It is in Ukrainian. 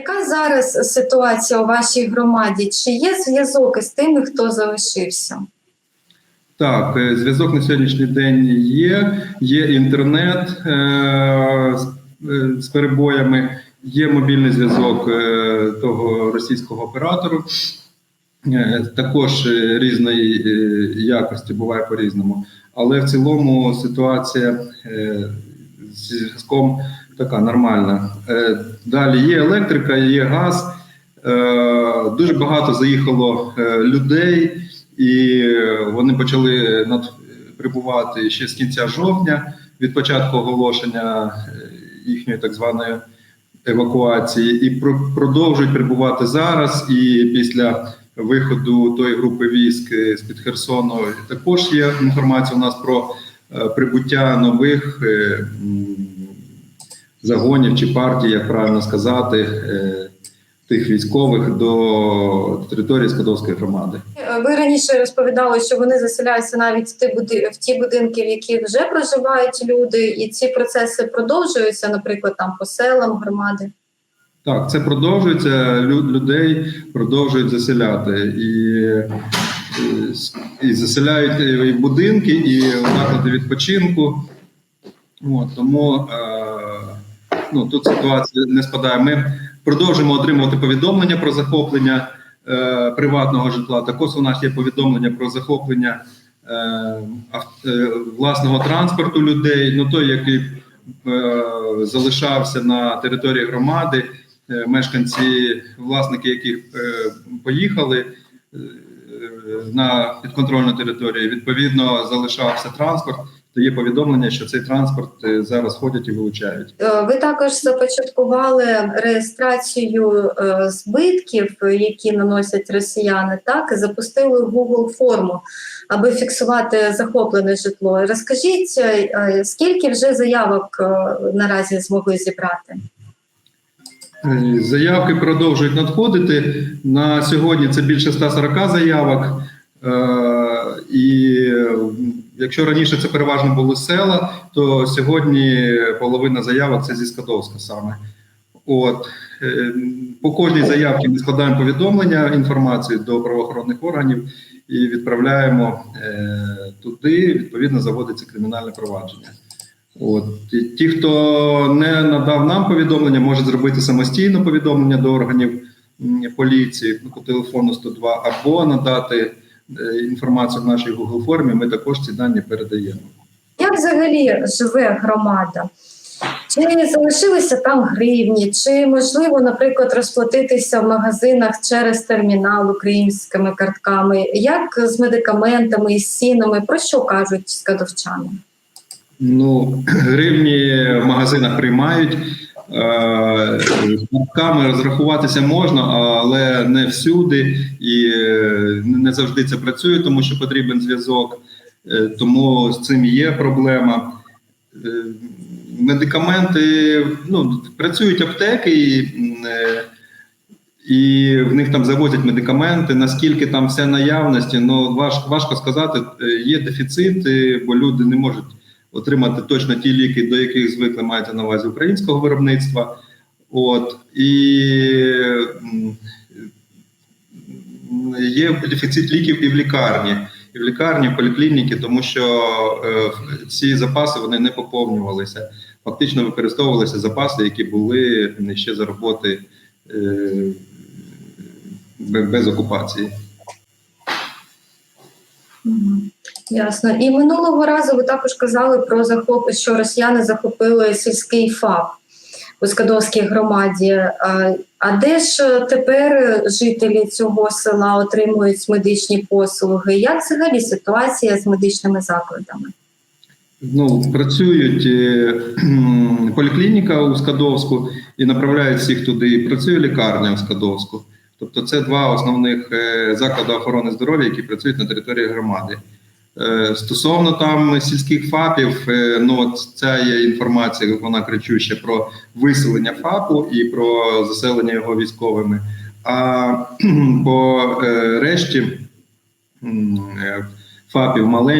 Яка зараз ситуація у вашій громаді? Чи є зв'язок із тими, хто залишився? Так, е, зв'язок на сьогоднішній день є. Є інтернет е, з, е, перебоями, є мобільний зв'язок е, того російського оператору. Е, також різної якості буває по-різному. Але в цілому ситуація зі зв'язком така нормальна. Е, далі є електрика, є газ. Е, дуже багато заїхало е, людей, і вони почали прибувати ще з кінця жовтня від початку оголошення їхньої так званої евакуації, і про- продовжують прибувати зараз. І після виходу тої групи військ з під Херсону також є інформація у нас про прибуття нових загонів чи партій, як правильно сказати, е, тих військових до території Скадовської громади. Е, Ви раніше розповідали, що вони заселяються навіть в ті, буди... в ті будинки, в яких вже проживають люди, і ці процеси продовжуються, наприклад, там по селам громади. Так, це продовжується. Людей продовжують заселяти і, і, і заселяють і будинки, і заклади відпочинку. От, тому е, ну, тут ситуація не спадає. Ми продовжуємо отримувати повідомлення про захоплення е, приватного житла. Також у нас є повідомлення про захоплення е, е, власного транспорту людей. Ну той, який е, залишався на території громади, е, мешканці, власники яких е, поїхали на підконтрольну територію, відповідно залишався транспорт. То є повідомлення, що цей транспорт е, зараз ходять і вилучають. Е, Ви також започаткували реєстрацію е, збитків, які наносять росіяни, так запустили Google форму, аби фіксувати захоплене житло. Розкажіть, скільки вже заявок наразі змогли зібрати? Е, Заявки продовжують надходити. На сьогодні це більше 140 заявок. Е, І якщо раніше це переважно були села, то сьогодні половина заявок це зі Скадовська саме. От е, по кожній заявці ми складаємо повідомлення, інформацію до правоохоронних органів і відправляємо туди. Відповідно, заводиться кримінальне провадження. От ті, хто не надав нам повідомлення, може зробити самостійно повідомлення до органів поліції по телефону 102 або надати е, інформацію в нашій Google формі. Ми також ці дані передаємо. Як взагалі живе громада? Чи залишилися там гривні, чи можливо, наприклад, розплатитися в магазинах через термінал українськими картками? Як з медикаментами і з цінами? Про що кажуть скадовчани? Ну, гривні в магазинах приймають. Е, З картками розрахуватися можна, але не всюди і е, не завжди це працює, тому що потрібен зв'язок. Е, Тому з цим є проблема. Е, Медикаменти ну, працюють аптеки, і, е, і в них там завозять медикаменти. Наскільки там все наявності, ну важко, важко сказати. Е, Є дефіцит, бо люди не можуть отримати точно ті ліки, до яких звикли мається на увазі українського виробництва. От і є дефіцит ліків і в лікарні, і в лікарні, в поліклініки, тому що е, ці запаси вони не поповнювалися. Фактично використовувалися запаси, які були ще за роботи е, без окупації. Ясно. І минулого разу ви також казали про захоп, що росіяни захопили сільський ФАП у Скадовській громаді. А, а де ж тепер жителі цього села отримують медичні послуги? Як взагалі ситуація з медичними закладами? Ну, працюють е, поліклініка у Скадовську і направляють всіх туди. Працює лікарня у Скадовську. Тобто, це два основних е, заклади охорони здоров'я, які працюють на території громади. Е, Стосовно там сільських ФАПів, е, ну от ця є інформація, вона кричуща про виселення ФАПу і про заселення його військовими. А по решті ФАПів маленьких.